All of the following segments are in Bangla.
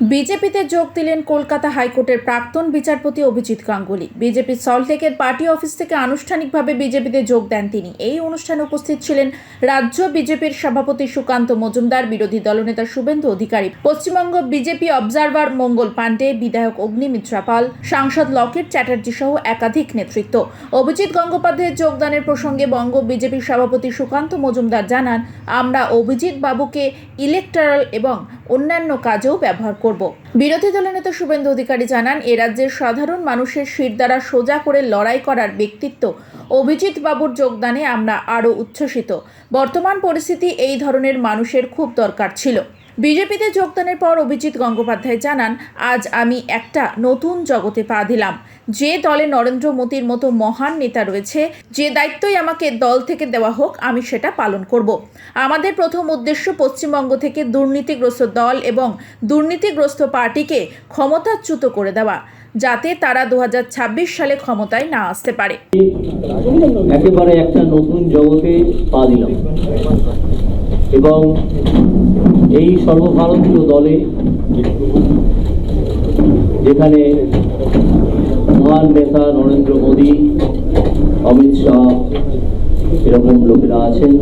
বিজেপিতে যোগ দিলেন কলকাতা হাইকোর্টের প্রাক্তন বিচারপতি অভিজিৎ গাঙ্গুলি। বিজেপির সল্টলেকের পার্টি অফিস থেকে আনুষ্ঠানিকভাবে বিজেপিতে যোগ দেন তিনি। এই অনুষ্ঠানে উপস্থিত ছিলেন রাজ্য বিজেপির সভাপতি সুকান্ত মজুমদার, বিরোধী দলনেতা শুভেন্দু অধিকারী, পশ্চিমবঙ্গ বিজেপি অবজারভার মঙ্গল পাণ্ডে, বিধায়ক অগ্নিমিত্রা পাল, সাংসদ লকেট চ্যাটার্জি সহ একাধিক নেতৃত্ব। অভিজিৎ গঙ্গোপাধ্যায়ের যোগদানের প্রসঙ্গে বঙ্গ বিজেপির সভাপতি সুকান্ত মজুমদার জানান, আমরা অভিজিৎ বাবুকে ইলেকটরাল এবং অন্যান্য কাজেও ব্যবহার করব। বিরোধী দলনেতা শুভেন্দু অধিকারী জানান, এ রাজ্যের সাধারণ মানুষের শির দ্বারা সোজা করে লড়াই করার ব্যক্তিত্ব অভিজিৎ বাবুর যোগদানে আমরা আরও উচ্ছ্বসিত। বর্তমান পরিস্থিতি এই ধরনের মানুষের খুব দরকার ছিল। বিজেপিতে যোগদানের পর অভিজিৎ গঙ্গোপাধ্যায় জানান, আজ আমি একটা নতুন জগতে পা দিলাম। যে দলে নরেন্দ্র মোদীর মতো মহান নেতা রয়েছে, যে দায়িত্বই আমাকে দল থেকে দেওয়া হোক, আমি সেটা পালন করব। আমাদের প্রথম উদ্দেশ্য পশ্চিমবঙ্গ থেকে দুর্নীতিগ্রস্ত দল এবং দুর্নীতিগ্রস্ত পার্টিকে ক্ষমতাচ্যুত করে দেওয়া, যাতে তারা দু হাজার ছাব্বিশ সালে ক্ষমতায় না আসতে পারে। একেবারে একটা নতুন জগতে পা দিলাম। এবং এই সর্বভারতীয় দলে যেখানে মহান নেতা নরেন্দ্র মোদী, অমিত শাহ, এরকম লোকেরা আছেন।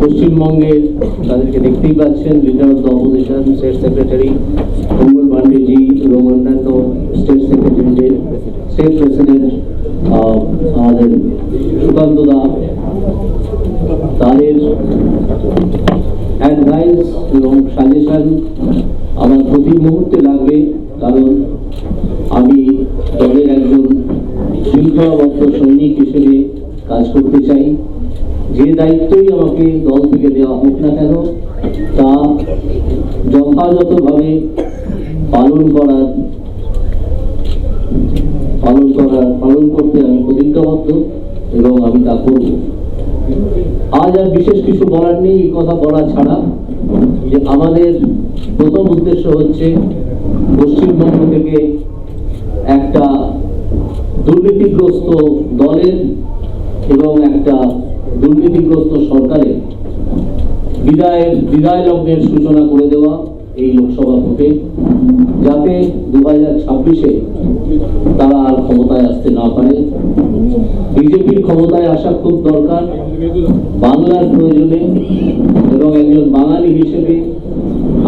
পশ্চিমবঙ্গের তাদেরকে দেখতেই পাচ্ছেন leader of the opposition state secretary Mangal Pandeyji এবং অন্যান্য স্টেট সেক্রেটারিদের, স্টেট প্রেসিডেন্ট আমাদের সুকান্ত দা অ্যাডভাইস এবং সাজেশন আমার প্রতি মুহূর্তে লাগবে, কারণ আমি দলের একজন শৃঙ্খলাবদ্ধ সৈনিক হিসেবে কাজ করতে চাই। যে দায়িত্বই আমাকে দল থেকে দেওয়া হোক না কেন, তা যথাযথভাবে পালন করার পালন করার, পালন করতে আমি প্রতিজ্ঞাবদ্ধ এবং আমি তা করব। আজ আর বিশেষ কিছু বলার নেই, এই কথা বলা ছাড়া। যে আমাদের প্রথম উদ্দেশ্য হচ্ছে পশ্চিমবঙ্গ থেকে একটা দুর্নীতিগ্রস্ত দলের এবং একটা দুর্নীতিগ্রস্ত সরকারের বিদায়ের, বিদায় লগ্নের সূচনা করে দেওয়া। এই লোকসভা ভোটে, যাতে দু হাজার ছাব্বিশে তারা আর ক্ষমতায় আসতে না পারে। বিজেপির ক্ষমতায় আসা খুব দরকার, বাংলার প্রয়োজনে, এবং একজন বাঙালি হিসেবে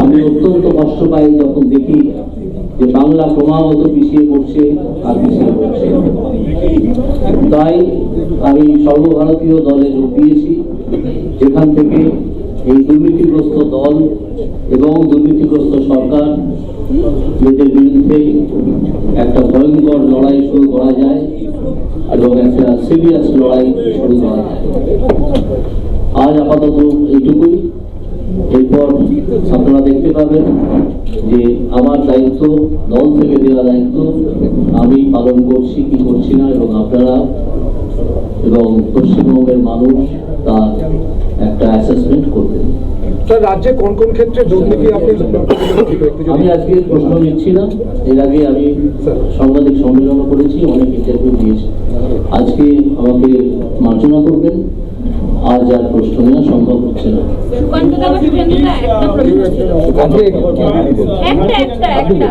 আমি অত্যন্ত কষ্ট পাই যখন দেখি যে বাংলা ক্রমাগত পিছিয়ে পড়ছে আর পিছিয়ে পড়ছে। তাই আমি সর্বভারতীয় দলে যোগ দিয়েছি, যেখান থেকে এই দুর্নীতিগ্রস্ত দল এবং দুর্নীতিগ্রস্ত সরকার, এদের বিরুদ্ধে একটা ভয়ঙ্কর লড়াই শুরু করা যায় এবং একটা সিরিয়াস লড়াই শুরু করা যায়। আজ আপাতত এইটুকুই। এরপর আপনারা দেখতে পাবেন যে আমার দায়িত্ব, দল থেকে দেওয়া দায়িত্ব, আমি পালন করছি, কি করছি না এবং আপনারা এবং পশ্চিমবঙ্গের মানুষ তার একটা অ্যাসেসমেন্ট করবেন। স্যার রাজ্যে কোন কোন ক্ষেত্রে দুর্নীতি আপনি আমি আজকে প্রশ্ন নিচ্ছি না। এর আগে আমি সাংবাদিক সম্মেলনও করেছি অনেক ইন্টারভিউ দিয়েছি। আজকে আমাকে মার্জনা করবেন আজ আর প্রশ্ন নেওয়া সম্ভব হচ্ছে না। একটা একটা একটা